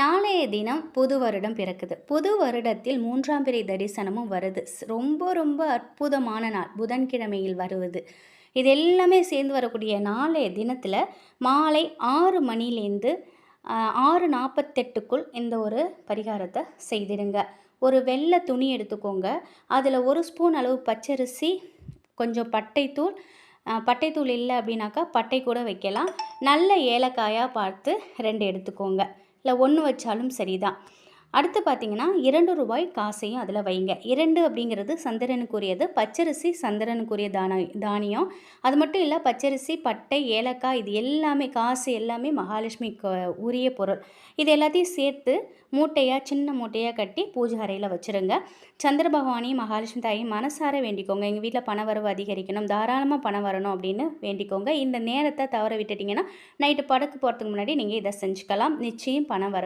நாளைய தினம் புது வருடம் பிறக்குது. புது வருடத்தில் மூன்றாம் பிறை தரிசனமும் வருது. ரொம்ப ரொம்ப அற்புதமான நாள். புதன்கிழமையில் வருவது. இது எல்லாமே சேர்ந்து வரக்கூடிய நாளைய தினத்தில் மாலை ஆறு மணிலேருந்து ஆறு நாற்பத்தெட்டுக்குள் இந்த ஒரு பரிகாரத்தை செய்திடுங்க. ஒரு வெள்ளை துணி எடுத்துக்கோங்க. அதில் ஒரு ஸ்பூன் அளவு பச்சரிசி கொஞ்சம் பட்டைத்தூள் பட்டைத்தூள் இல்லை அப்படின்னாக்கா பட்டை கூட வைக்கலாம். நல்ல ஏலக்காயாக பார்த்து ரெண்டு எடுத்துக்கோங்க. இல்லை ஒன்று வச்சாலும் சரிதான். அடுத்து பார்த்தீங்கன்னா இரண்டு ரூபாய் காசையும் அதில் வைங்க. இரண்டு அப்படிங்கிறது சந்திரனுக்குரியது பச்சரிசி சந்திரனுக்குரிய தான தானியம். அது மட்டும் இல்லை பச்சரிசி பட்டை ஏலக்காய் இது எல்லாமே காசு எல்லாமே மகாலட்சுமிக்கு உரிய பொருள். இது எல்லாத்தையும் சேர்த்து மூட்டையாக சின்ன மூட்டையாக கட்டி பூஜை அறையில் வச்சுருங்க. சந்திர பகவானையும் மகாலட்சுமி தாயையும் மனசார வேண்டிக்கோங்க. எங்கள் வீட்டில் பண வரவு அதிகரிக்கணும் தாராளமாக பணம் வரணும் அப்படின்னு வேண்டிக்கோங்க. இந்த நேரத்தை தவற விட்டுட்டிங்கன்னா நைட்டு படுக்க போகிறதுக்கு முன்னாடி நீங்கள் இதை செஞ்சுக்கலாம். நிச்சயம் பணம் வர